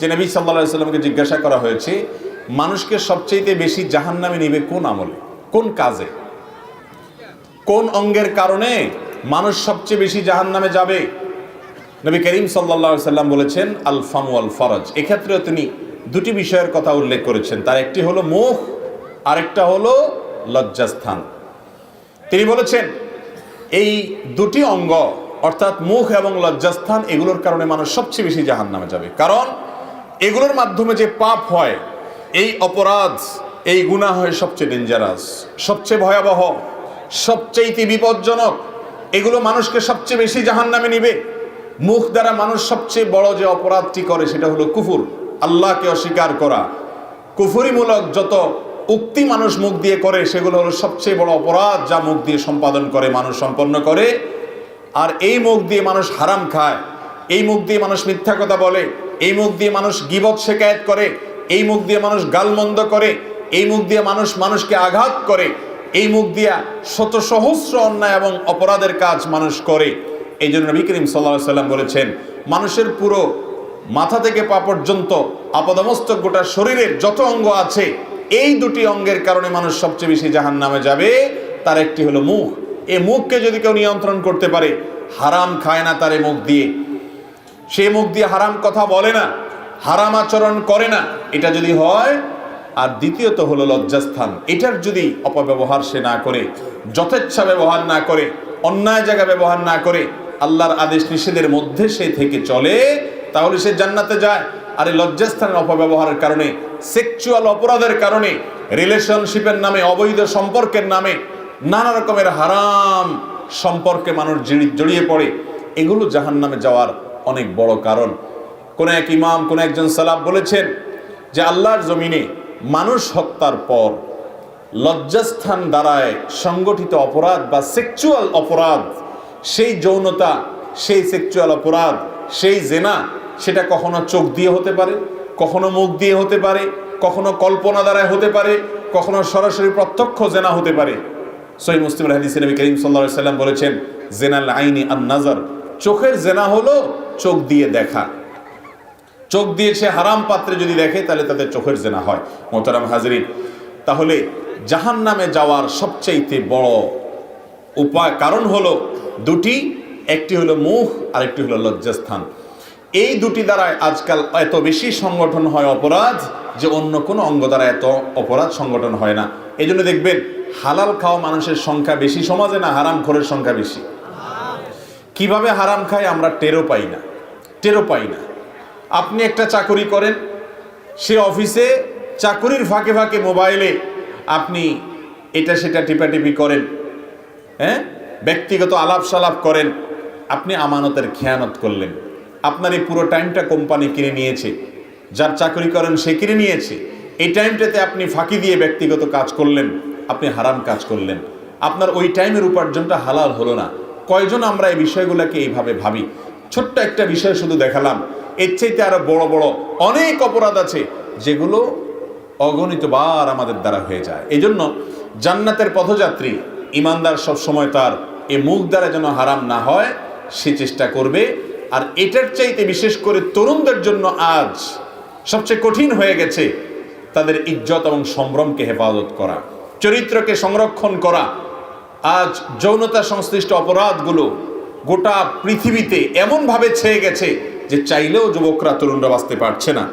যে নবী সাল্লা সাল্লামকে জিজ্ঞাসা করা হয়েছে, মানুষকে সবচেয়ে বেশি জাহান নামে নিবে কোন আমলে? কোন কাজে? কোন অঙ্গের কারণে মানুষ সবচেয়ে বেশি জাহান নামে যাবে? নবী করিম সাল্লা সাল্লাম বলেছেন আল ফামু আল ফরজ এক্ষেত্রেও তিনি দুটি বিষয়ের কথা উল্লেখ করেছেন। তার একটি হলো মুখ, আরেকটা হলো লজ্জাস্থান। তিনি বলেছেন, এই দুটি অঙ্গ, অর্থাৎ মুখ এবং লজ্জাস্থান, এগুলোর কারণে মানুষ সবচেয়ে বেশি জাহান নামে যাবে। কারণ এগুলোর মাধ্যমে যে পাপ হয়, এই অপরাধ, এই গুণা হয় সবচেয়ে ডেঞ্জারাস সবচেয়ে ভয়াবহ সবচেয়ে বিপজ্জনক, এগুলো মানুষকে সবচেয়ে বেশি জাহান নামে নিবে। মুখ দ্বারা মানুষ সবচেয়ে বড় যে অপরাধটি করে, সেটা হলো কুফুর, আল্লাহকে অস্বীকার করা। কুফুরিমূলক যত উক্তি মানুষ মুখ দিয়ে করে, সেগুলো হলো সবচেয়ে বড় অপরাধ যা মুখ দিয়ে সম্পাদন করে, মানুষ সম্পন্ন করে। আর এই মুখ দিয়ে মানুষ হারাম খায়, এই মুখ দিয়ে মানুষ মিথ্যা কথা বলে এই মুখ দিয়ে মানুষ গিবত শেকায়ত করে, এই মুখ দিয়ে মানুষ গালমন্দ করে, এই মুখ দিয়ে মানুষ মানুষকে আঘাত করে, এই মুখ দিয়া শত সহস্র অন্যায় এবং অপরাধের কাজ মানুষ করে। এই জন্য নবী করিম সাল্লাহ সাল্লাম বলেছেন, মানুষের পুরো মাথা থেকে পা পর্যন্ত আপাদমস্তক গোটা শরীরের যত অঙ্গ আছে, এই দুটি অঙ্গের কারণে মানুষ সবচেয়ে বেশি জাহান নামে যাবে। তার একটি হলো মুখ। এই মুখকে যদি কেউ নিয়ন্ত্রণ করতে পারে, হারাম খায় না তার মুখ দিয়ে। সে মুখ দিয়ে হারাম কথা বলে না, হারাম আচরণ করে না। এটা যদি হয়, আর দ্বিতীয়ত হলো লজ্জাস্থান। এটার যদি অপব্যবহার সে না করে, যথেচ্ছা ব্যবহার না করে, অন্যায় জায়গা ব্যবহার না করে, আল্লাহর আদেশ নিষেধের মধ্যে সে থেকে চলে, তাহলে সে জান্নাতে যায়। আর এই লজ্জাস্থানের অপব্যবহারের কারণে সেক্সুয়াল অপরাধের কারণে রিলেশনশিপের নামে, অবৈধ সম্পর্কের নামে, নানা রকমের হারাম সম্পর্কে মানুষ জড়িয়ে পড়ে। এগুলো জাহান নামে যাওয়ার অনেক বড় কারণ। কোন এক ইমাম, কোন একজন সালাব বলেছেন যে আল্লাহর জমিনে মানুষ হত্যার পর লজ্জাস্থান দ্বারায় সংগঠিত অপরাধ বা সেক্সুয়াল অপরাধ, সেই যৌনতা, সেই সেক্সুয়াল অপরাধ, সেই জেনা, সেটা কখনো চোখ দিয়ে হতে পারে, কখনো মুখ দিয়ে হতে পারে, কখনো কল্পনা দ্বারায় হতে পারে, কখনো সরাসরি প্রত্যক্ষ জেনা হতে পারে। সই মুসলিম হাদিস নবী করিম সাল্লা সাল্লাম বলেছেন, জেনাল আইনি আন নাজার চোখের জেনা হলো চোখ দিয়ে দেখা। চোখ দিয়ে সে হারাম পাত্রে যদি দেখে, তাহলে তাদের চোখের জেনা হয়। মোহতারাম হাজরিন, তাহলে জাহান নামে যাওয়ার সবচাইতে বড় উপায় কারণ হলো দুটি। একটি হলো মুখ আর একটি হলো লজ্জাস্থান। এই দুটি দ্বারায় আজকাল এত বেশি সংগঠন হয় অপরাধ যে অন্য কোনো অঙ্গ দ্বারা এত অপরাধ সংগঠন হয় না। এই দেখবেন, হালাল খাওয়া মানুষের সংখ্যা বেশি, সমাজে না হারাম খোরের সংখ্যা বেশি। কীভাবে হারাম খায় আমরা টেরও পাই না, টেরও পাই না। আপনি একটা চাকরি করেন, সে অফিসে চাকরির ফাঁকে ফাঁকে মোবাইলে আপনি এটা সেটা টিপাটিপি করেন হ্যাঁ? ব্যক্তিগত আলাপ সালাপ করেন, আপনি আমানতের খেয়ানত করলেন। আপনার এই পুরো টাইমটা কোম্পানি কিনে নিয়েছে, যার চাকরি করেন সে কিনে নিয়েছে, এই টাইমটাতে আপনি ফাঁকি দিয়ে ব্যক্তিগত কাজ করলেন, আপনি হারাম কাজ করলেন। আপনার ওই টাইমের উপার্জনটা হালাল হলো না। কয়জন আমরা এই বিষয়গুলোকে এইভাবে ভাবি? ছোট্ট একটা বিষয় শুধু দেখালাম। এর চাইতে আরও বড় বড় অনেক অপরাধ আছে যেগুলো অগণিত বার আমাদের দ্বারা হয়ে যায়। এই জন্য জান্নাতের পথযাত্রী, ইমানদার সব সময় তার এ মুখ দ্বারা যেন হারাম না হয়, সে চেষ্টা করবে। আর এটার চাইতে বিশেষ করে তরুণদের জন্য আজ সবচেয়ে কঠিন হয়ে গেছে তাদের ইজ্জত এবং সম্ভ্রমকে হেফাজত করা, চরিত্রকে সংরক্ষণ করা আজ যৌনতা সংশ্লিষ্ট অপরাধগুলো গোটা পৃথিবীতে এমনভাবে ছেয়ে গেছে যে চাইলেও যুবকরা, তরুণরা বাঁচতে পারছে না।